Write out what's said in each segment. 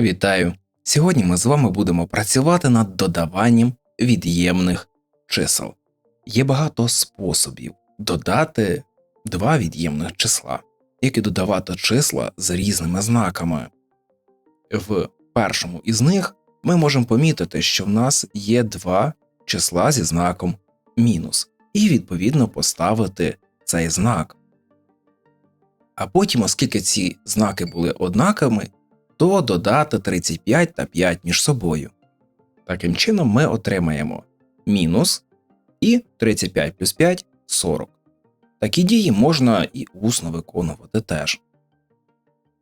Вітаю! Сьогодні ми з вами будемо працювати над додаванням від'ємних чисел. Є багато способів додати два від'ємних числа, як і додавати числа з різними знаками. В першому із них ми можемо помітити, що в нас є два числа зі знаком мінус, і відповідно поставити цей знак. А потім, оскільки ці знаки були однаковими, то додати 35 та 5 між собою. Таким чином ми отримаємо мінус і 35 плюс 5 40. Такі дії можна і усно виконувати теж.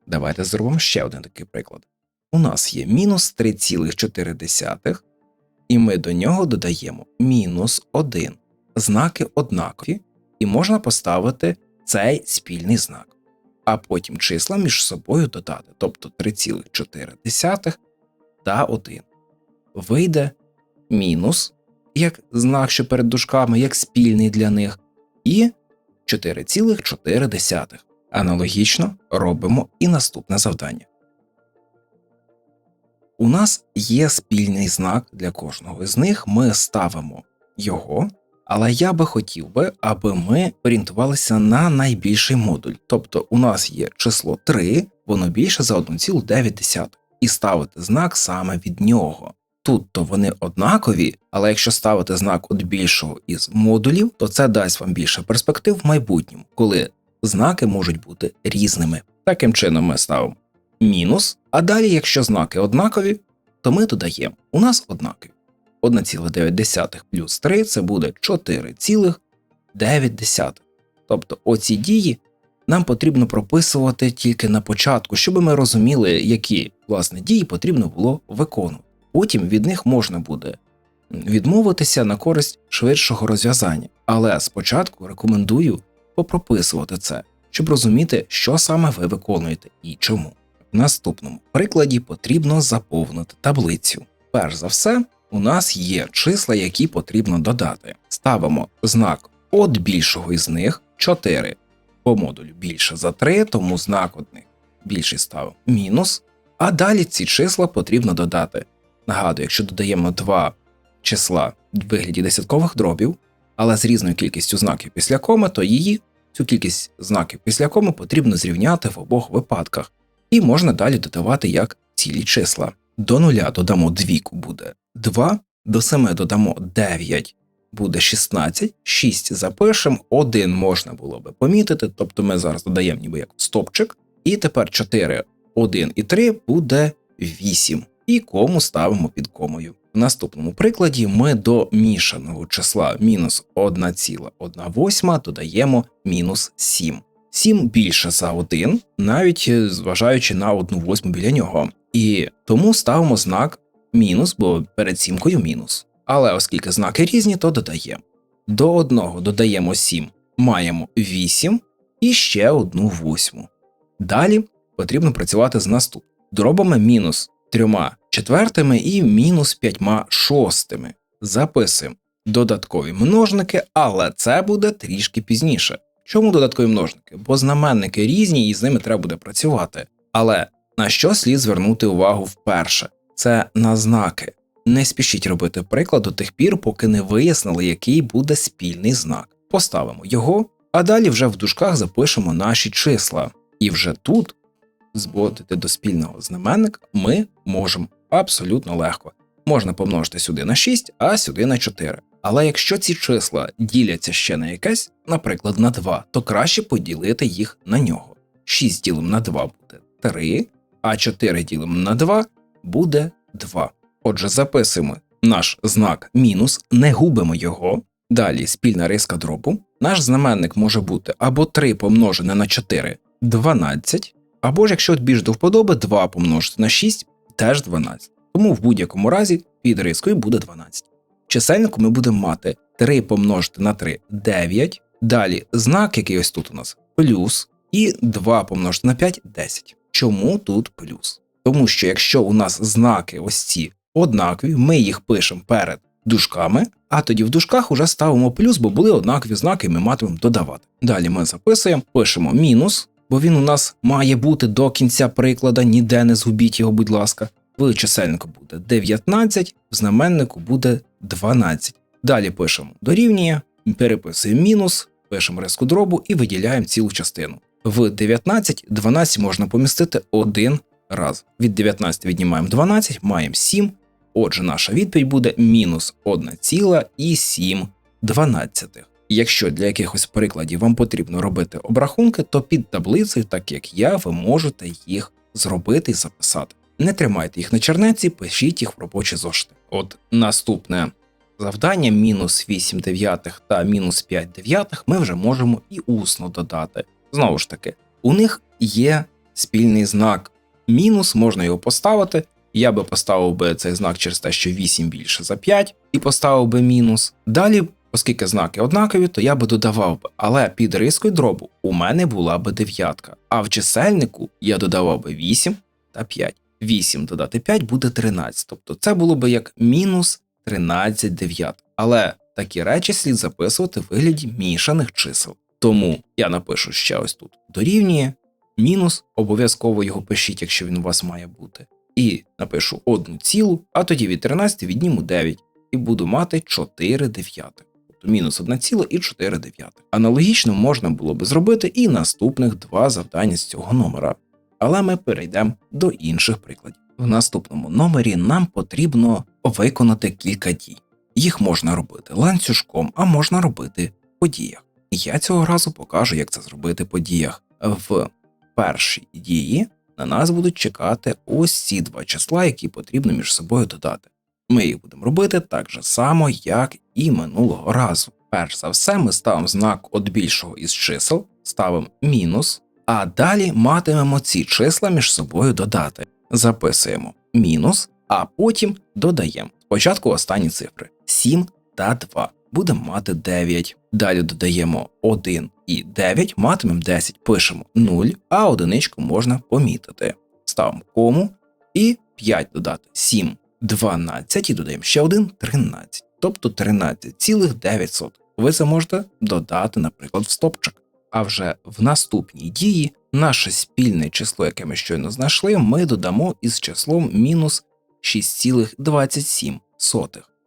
Давайте зробимо ще один такий приклад. У нас є мінус 3,4, і ми до нього додаємо мінус 1. Знаки однакові, і можна поставити цей спільний знак а потім числа між собою додати, тобто 3,4 та 1. Вийде мінус, як знак, що перед дужками, як спільний для них, і 4,4. Аналогічно робимо і наступне завдання. У нас є спільний знак для кожного з них. Ми ставимо його але я би хотів би, аби ми орієнтувалися на найбільший модуль. Тобто у нас є число 3, воно більше за 1,9, і ставити знак саме від нього. Тут то вони однакові, але якщо ставити знак від більшого із модулів, то це дасть вам більше перспектив в майбутньому, коли знаки можуть бути різними. Таким чином ми ставимо мінус, а далі, якщо знаки однакові, то ми додаємо у нас однакові. 1,9 плюс 3 це буде 4,9. Тобто оці дії нам потрібно прописувати тільки на початку, щоб ми розуміли, які власне дії потрібно було виконувати. Потім від них можна буде відмовитися на користь швидшого розв'язання, але спочатку рекомендую попрописувати це, щоб розуміти, що саме ви виконуєте і чому. В наступному прикладі потрібно заповнити таблицю. Перш за все, у нас є числа, які потрібно додати. Ставимо знак від більшого із них 4 по модулю більше за 3, тому знак одних більший ставимо мінус. А далі ці числа потрібно додати. Нагадую, якщо додаємо два числа в вигляді десяткових дробів, але з різною кількістю знаків після коми, то її, цю кількість знаків після коми потрібно зрівняти в обох випадках, і можна далі додавати як цілі числа. До нуля додамо двійку буде 2, до 7 додамо 9, буде 16, 6 запишемо, 1 можна було би помітити, тобто ми зараз додаємо ніби як стопчик, і тепер 4, 1 і 3 буде 8. І кому ставимо під комою. В наступному прикладі ми до мішаного числа мінус 1,1 додаємо мінус 7. 7 більше за 1, навіть зважаючи на 1 восьму біля нього. І тому ставимо знак мінус, бо перед сімкою мінус. Але оскільки знаки різні, то додаємо. До одного додаємо 7, маємо 8 і ще одну восьму. Далі потрібно працювати з наступ. Дробами мінус 3 четвертими і мінус 5 шостими. Записуємо додаткові множники, але це буде трішки пізніше. Чому додаткові множники? Бо знаменники різні і з ними треба буде працювати. Але на що слід звернути увагу вперше? Це на знаки. Не спішіть робити приклад до тих пір, поки не вияснили, який буде спільний знак. Поставимо його, а далі вже в дужках запишемо наші числа. І вже тут зводити до спільного знаменника ми можемо абсолютно легко. Можна помножити сюди на 6, а сюди на 4. Але якщо ці числа діляться ще на якесь, наприклад, на 2, то краще поділити їх на нього. 6 ділимо на 2 буде 3, а 4 ділимо на 2 буде 2. Отже, записуємо наш знак мінус, не губимо його. Далі спільна риска дробу. Наш знаменник може бути або 3 помножене на 4 12, або ж якщо більш до вподоби, 2 помножити на 6 теж 12. Тому в будь-якому разі під рискою буде 12. Чисельнику ми будемо мати 3 помножити на 3 9. Далі знак, який ось тут у нас плюс, і 2 помножити на 5 10. Чому тут плюс? Тому що якщо у нас знаки ось ці однакові, ми їх пишемо перед дужками, а тоді в дужках уже ставимо плюс, бо були однакові знаки, і ми матимемо додавати. Далі ми записуємо, пишемо мінус, бо він у нас має бути до кінця приклада, ніде не згубіть його, будь ласка. В чисельнику буде 19, в знаменнику буде 12. Далі пишемо дорівнює, переписуємо мінус, пишемо резку дробу і виділяємо цілу частину. В 19 12 можна помістити один раз. Від 19 віднімаємо 12, маємо 7. Отже, наша відповідь буде мінус 1,7 дванадцятих. Якщо для якихось прикладів вам потрібно робити обрахунки, то під таблицею, так як я, ви можете їх зробити і записати. Не тримайте їх на чернеці, пишіть їх в робочі зошити. От наступне завдання мінус 8 дев'ятих та мінус 5 дев'ятих ми вже можемо і усно додати. Знову ж таки, у них є спільний знак. Мінус можна його поставити. Я би поставив би цей знак через те, що 8 більше за 5, і поставив би мінус. Далі, оскільки знаки однакові, то я би додавав би, але під рискою дробу у мене була би дев'ятка, а в чисельнику я додавав би 8 та 5. 8 додати 5 буде 13. Тобто це було би як мінус 13 дев'ят. Але такі речі слід записувати в вигляді мішаних чисел. Тому я напишу ще ось тут дорівнює, мінус, обов'язково його пишіть, якщо він у вас має бути. І напишу одну цілу, а тоді від 13 відніму 9 і буду мати 4 дев'ятих. Тобто мінус 1 ціла і 4 дев'ятих. Аналогічно можна було би зробити і наступних два завдання з цього номера. Але ми перейдемо до інших прикладів. В наступному номері нам потрібно виконати кілька дій. Їх можна робити ланцюжком, а можна робити по діях. Я цього разу покажу, як це зробити по діях. В першій дії на нас будуть чекати ось ці два числа, які потрібно між собою додати. Ми їх будемо робити так же само, як і минулого разу. Перш за все, ми ставимо знак від більшого із чисел, ставимо мінус, а далі матимемо ці числа між собою додати. Записуємо мінус, а потім додаємо. Спочатку останні цифри 7 та 2. Будемо мати 9. Далі додаємо 1 і 9, матимемо 10, пишемо 0, а одиничку можна помітити. Ставимо кому і 5 додати 7, 12 і додаємо ще 1, 13. Тобто 13,9. Ви це можете додати, наприклад, в стопчик. А вже в наступній дії наше спільне число, яке ми щойно знайшли, ми додамо із числом мінус 6,27.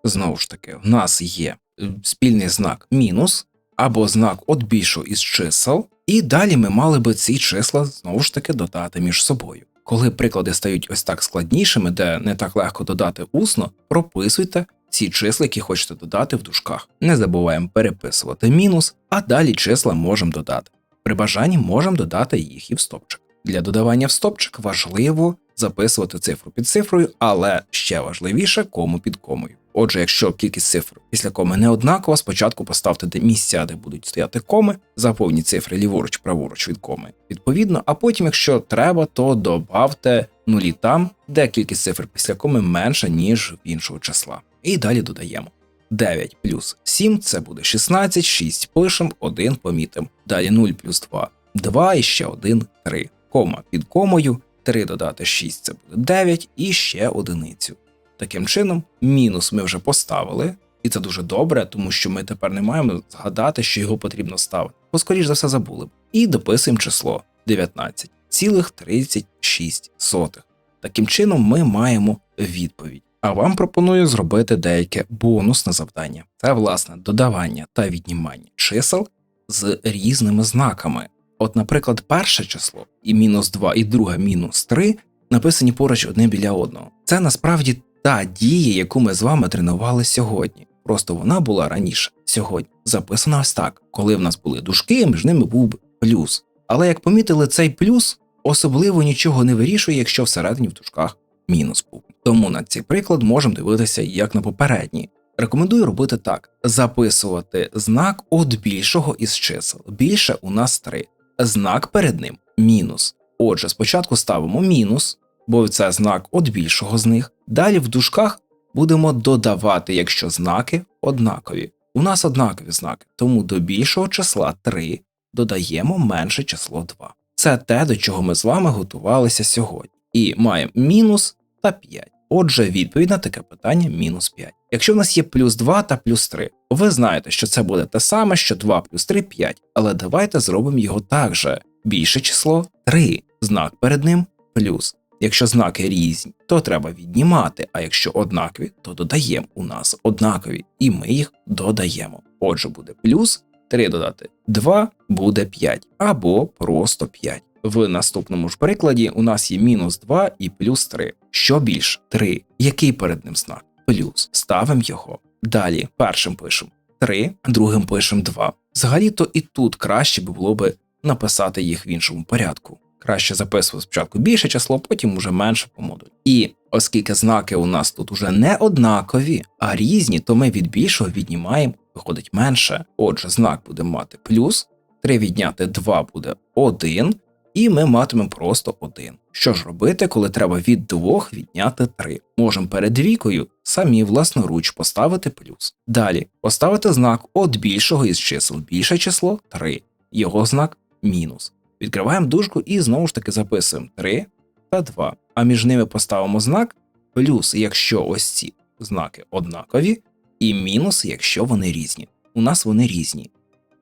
Знову ж таки, в нас є е, спільний знак мінус або знак от більшого із чисел, і далі ми мали би ці числа знову ж таки додати між собою. Коли приклади стають ось так складнішими, де не так легко додати усно, прописуйте ці числа, які хочете додати в дужках. Не забуваємо переписувати мінус, а далі числа можемо додати. При бажанні можемо додати їх і в стопчик. Для додавання в стопчик важливо записувати цифру під цифрою, але ще важливіше кому під комою. Отже, якщо кількість цифр після коми не однакова, спочатку поставте де місця, де будуть стояти коми, заповніть цифри ліворуч, праворуч від коми відповідно, а потім, якщо треба, то добавте нулі там, де кількість цифр після коми менша, ніж в іншого числа. І далі додаємо. 9 плюс 7 це буде 16, 6 пишемо, 1 помітимо. Далі 0 плюс 2 2 і ще 1 3. Кома під комою, 3 додати 6 це буде 9 і ще одиницю. Таким чином, мінус ми вже поставили, і це дуже добре, тому що ми тепер не маємо згадати, що його потрібно ставити, бо скоріш за все забули. І дописуємо число 19,36. Таким чином, ми маємо відповідь. А вам пропоную зробити деяке бонусне завдання. Це власне додавання та віднімання чисел з різними знаками. От, наприклад, перше число і мінус 2, і друге мінус 3 написані поруч одне біля одного. Це насправді та дія, яку ми з вами тренували сьогодні. Просто вона була раніше. Сьогодні записана ось так, коли в нас були дужки, між ними був плюс. Але як помітили, цей плюс особливо нічого не вирішує, якщо всередині в дужках мінус був. Тому на цей приклад можемо дивитися як на попередній. Рекомендую робити так: записувати знак від більшого із чисел. Більше у нас 3. Знак перед ним мінус. Отже, спочатку ставимо мінус, бо це знак від більшого з них. Далі в дужках будемо додавати, якщо знаки однакові. У нас однакові знаки, тому до більшого числа 3 додаємо менше число 2. Це те, до чого ми з вами готувалися сьогодні. І маємо мінус та 5. Отже, відповідь на таке питання мінус 5. Якщо в нас є плюс 2 та плюс 3, ви знаєте, що це буде те саме, що 2 плюс 3 5, але давайте зробимо його так же. більше число 3, знак перед ним плюс. Якщо знаки різні, то треба віднімати, а якщо однакові, то додаємо у нас однакові, і ми їх додаємо. Отже, буде плюс 3 додати 2 буде 5, або просто 5. В наступному ж прикладі у нас є мінус 2 і плюс 3. Що більше? 3. Який перед ним знак? Плюс. Ставимо його. Далі першим пишемо 3, другим пишемо 2. Взагалі-то і тут краще би було би написати їх в іншому порядку. Краще записувати спочатку більше число, потім уже менше по модулю. І оскільки знаки у нас тут уже не однакові, а різні, то ми від більшого віднімаємо, виходить менше. Отже, знак буде мати плюс, 3 відняти 2 буде 1, і ми матимемо просто 1. Що ж робити, коли треба від 2 відняти 3? Можемо перед двійкою самі власноруч поставити плюс. Далі поставити знак від більшого із чисел більше число 3, його знак мінус. Відкриваємо дужку і знову ж таки записуємо 3 та 2. А між ними поставимо знак плюс, якщо ось ці знаки однакові, і мінус, якщо вони різні. У нас вони різні.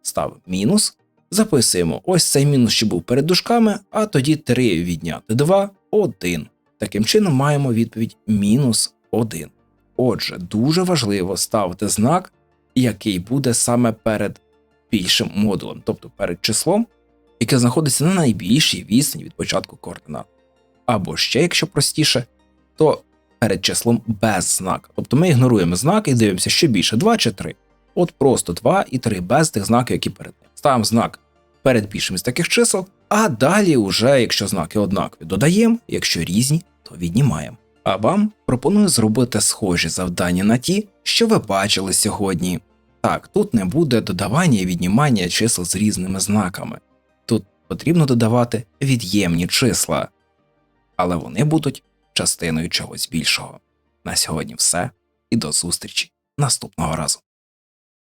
Ставимо мінус, записуємо ось цей мінус, що був перед дужками, а тоді 3 відняти 2 1. Таким чином маємо відповідь мінус 1. Отже, дуже важливо ставити знак, який буде саме перед більшим модулем, тобто перед числом, яке знаходиться на найбільшій відстані від початку координат. Або ще, якщо простіше, то перед числом без знака. Тобто ми ігноруємо знак і дивимося, що більше 2 чи 3. От просто 2 і 3 без тих знаків, які перед ним. Ставимо знак перед більшим з таких чисел, а далі, уже, якщо знаки однакові, додаємо, якщо різні, то віднімаємо. А вам пропоную зробити схожі завдання на ті, що ви бачили сьогодні. Так, тут не буде додавання і віднімання чисел з різними знаками. Тут потрібно додавати від'ємні числа, але вони будуть частиною чогось більшого. На сьогодні все і до зустрічі наступного разу.